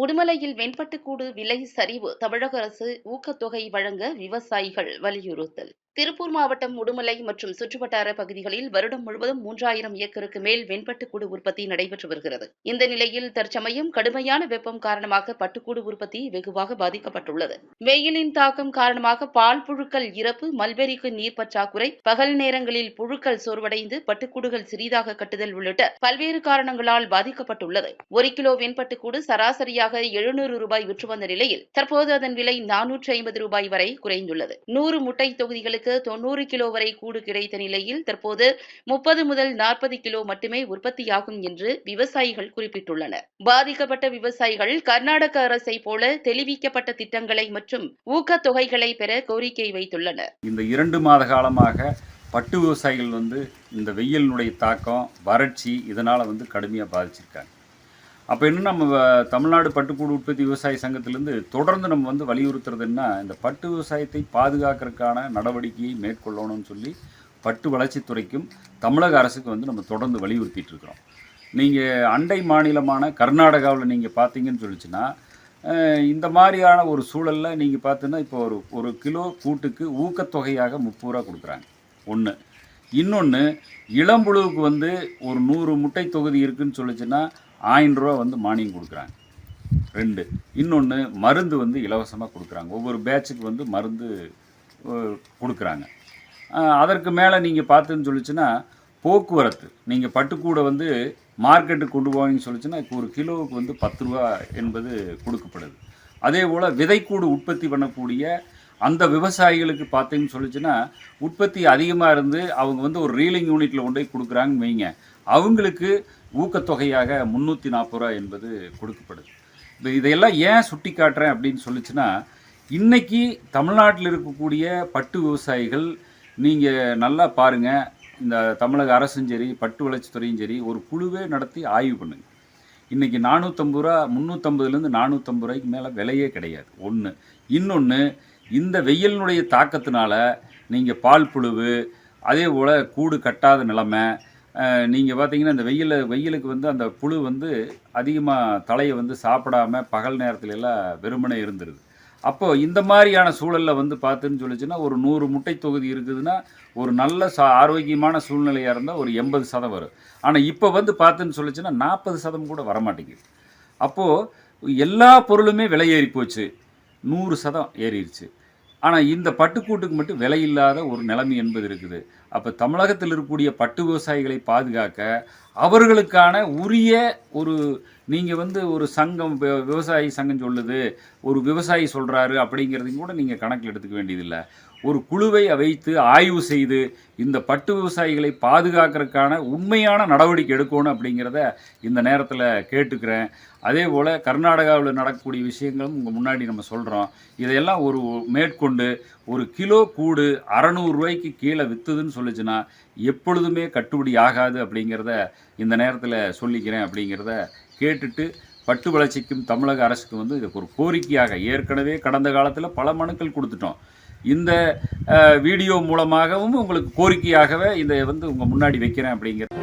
உடுமலையில் வெண்பட்டுக்கூடு விலை சரிவு தமிழக அரசு ஊக்கத்தொகை வழங்க விவசாயிகள் வலியுறுத்தல். திருப்பூர் மாவட்டம் உடுமலை மற்றும் சுற்றுவட்டார பகுதிகளில் வருடம் முழுவதும் மூன்றாயிரம் ஏக்கருக்கு மேல் வெண்பட்டுக்கூடு உற்பத்தி நடைபெற்று வருகிறது. இந்த நிலையில் தற்சமயம் கடுமையான வெப்பம் காரணமாக பட்டுக்கூடு உற்பத்தி வெகுவாக பாதிக்கப்பட்டுள்ளது. வெயிலின் தாக்கம் காரணமாக பால் புழுக்கள் இறப்பு மல்பெரிக்கு நீர் பற்றாக்குறை பகல் நேரங்களில் புழுக்கள் சோர்வடைந்து பட்டுக்கூடுகள் சிறிதாக கட்டுதல் உள்ளிட்ட பல்வேறு காரணங்களால் பாதிக்கப்பட்டுள்ளது. ஒரு கிலோ வெண்பட்டுக்கூடு சராசரியாக எழுநூறு ரூபாய் விற்று வந்த நிலையில் தற்போது அதன் விலை நானூற்று ஐம்பது ரூபாய் வரை குறைந்துள்ளது. நூறு முட்டை தொகுதிகளுக்கு தொண்ணூறு கிலோ வரை கூடு கிடைத்த நிலையில் தற்போது முப்பது முதல் நாற்பது கிலோ மட்டுமே உற்பத்தியாகும் என்று விவசாயிகள் குறிப்பிட்டுள்ளனர். பாதிக்கப்பட்ட விவசாயிகள் கர்நாடக அரசை போல தெளிவிக்கப்பட்ட திட்டங்களை மற்றும் ஊக்கத்தொகைகளை பெற கோரிக்கை வைத்துள்ளனர். இந்த இரண்டு மாத காலமாக பட்டு விவசாயிகள் வந்து இந்த வெயிலினுடைய தாக்கம் வறட்சி இதனால் வந்து கடுமையாக பாதிச்சிருக்காங்க. அப்போ இன்னும் நம்ம வ- தமிழ்நாடு பட்டுக்கூடு உற்பத்தி விவசாய சங்கத்திலேருந்து தொடர்ந்து நம்ம வந்து வலியுறுத்துறதுன்னா இந்த பட்டு விவசாயத்தை பாதுகாக்கிறதுக்கான நடவடிக்கையை மேற்கொள்ளணும்னு சொல்லி பட்டு வளர்ச்சித்துறைக்கும் தமிழக அரசுக்கு வந்து நம்ம தொடர்ந்து வலியுறுத்திட்டு இருக்கிறோம். நீங்கள் அண்டை மாநிலமான கர்நாடகாவில் நீங்கள் பார்த்தீங்கன்னு சொல்லிச்சுன்னா இந்த மாதிரியான ஒரு சூழலில் நீங்கள் பார்த்தீங்கன்னா இப்போ ஒரு ஒரு கிலோ கூட்டுக்கு ஊக்கத்தொகையாக முப்பது ரூபா கொடுக்குறாங்க. ஒன்று இன்னொன்று இளம்புழுவுக்கு வந்து ஒரு நூறு முட்டை தொகுதி இருக்குன்னு சொல்லிச்சுன்னா ஆயிரம் ரூபா வந்து மானியம் கொடுக்குறாங்க. ரெண்டு. இன்னொன்று மருந்து வந்து இலவசமாக கொடுக்குறாங்க. ஒவ்வொரு பேட்சுக்கு வந்து மருந்து கொடுக்குறாங்க. அதற்கு மேலே நீங்கள் பார்த்துன்னு சொல்லிச்சுன்னா போக்குவரத்து. நீங்கள் பட்டுக்கூடை வந்து மார்க்கெட்டுக்கு கொண்டு போவீங்கன்னு சொல்லிச்சுன்னா ஒரு கிலோவுக்கு வந்து பத்து ரூபா என்பது கொடுக்கப்படுது. அதே போல் விதைக்கூடு உற்பத்தி பண்ணக்கூடிய அந்த விவசாயிகளுக்கு பார்த்தீங்கன்னு சொல்லிச்சுன்னா உற்பத்தி அதிகமாக இருந்து அவங்க வந்து ஒரு ரீலிங் யூனிட்டில் கொண்டு போய் கொடுக்குறாங்கன்னு வைங்க. அவங்களுக்கு ஊக்கத்தொகையாக முந்நூற்றி நாற்பது ரூபா என்பது கொடுக்கப்படுது. இப்போ இதையெல்லாம் ஏன் சுட்டி காட்டுறேன் அப்படின்னு சொல்லிச்சுன்னா இன்றைக்கி தமிழ்நாட்டில் இருக்கக்கூடிய பட்டு விவசாயிகள் நீங்கள் நல்லா பாருங்கள் இந்த தமிழக அரசும் சரி பட்டு வளர்ச்சித்துறையும் சரி ஒரு குழுவே நடத்தி ஆய்வு பண்ணுங்க. இன்றைக்கி நானூற்றம்பது ரூபா முந்நூற்றம்பதுலேருந்து நானூற்றம்பது ரூபாய்க்கு மேலே விலையே கிடையாது. ஒன்று இன்னொன்று இந்த வெயிலினுடைய தாக்கத்தினால நீங்கள் பால் புழுவு அதே போல் கூடு கட்டாத நிலமை நீங்கள் பார்த்தீங்கன்னா இந்த வெயில் வெயிலுக்கு வந்து அந்த புழு வந்து அதிகமாக தலையை வந்து சாப்பிடாம பகல் நேரத்துல எல்லாம் வெறுமனே இருந்துருது. அப்போது இந்த மாதிரியான சூழலில் வந்து பார்த்துன்னு சொல்லிச்சுன்னா ஒரு நூறு முட்டை தொகுதி இருக்குதுன்னா ஒரு நல்ல சா ஆரோக்கியமான சூழ்நிலையாக இருந்தால் ஒரு எண்பது சதம் வரும். ஆனால் இப்போ வந்து பார்த்துன்னு சொல்லிச்சுன்னா நாற்பது சதம் கூட வரமாட்டேங்குது. அப்போது எல்லா பொருளுமே விலை ஏறி போச்சு. நூறு சதம் ஏறிடுச்சு ஆனால் இந்த பட்டுக்கூட்டுக்கு மட்டும் விலை இல்லாத ஒரு நிலைமை என்பது இருக்குது. அப்போ தமிழகத்தில் இருக்கக்கூடிய பட்டு விவசாயிகளை பாதுகாக்க அவர்களுக்கான உரிய ஒரு நீங்கள் வந்து ஒரு சங்கம் விவசாயி சங்கம் சொல்லுது ஒரு விவசாயி சொல்கிறாரு அப்படிங்கிறதையும் கூட நீங்கள் கணக்கில் எடுத்துக்க வேண்டியதில்லை. ஒரு குழுவை வைத்து ஆய்வு செய்து இந்த பட்டு விவசாயிகளை பாதுகாக்கிறதுக்கான உண்மையான நடவடிக்கை எடுக்கணும் அப்படிங்கிறத இந்த நேரத்தில் கேட்டுக்கிறேன். அதே போல் கர்நாடகாவில் நடக்கக்கூடிய விஷயங்களும் உங்கள் முன்னாடி நம்ம சொல்கிறோம் இதையெல்லாம் ஒரு மேற்கொண்டு ஒரு கிலோ கூடு அறநூறுரூவாய்க்கு கீழே விற்றுதுன்னு சொல்லுச்சுன்னா எப்பொழுதுமே கட்டுப்படி ஆகாது அப்படிங்கிறத இந்த நேரத்தில் சொல்லிக்கிறேன் அப்படிங்கிறத கேட்டுட்டு பட்டு வளர்ச்சிக்கும் தமிழக அரசுக்கு வந்து இதுக்கு ஒரு கோரிக்கையாக ஏற்கனவே கடந்த காலத்தில் பல மனுக்கள் கொடுத்துட்டோம். இந்த வீடியோ மூலமாகவும் உங்களுக்கு கோரிக்கையாகவே இதை வந்து உங்கள் முன்னாடி வைக்கிறேன் அப்படிங்கிற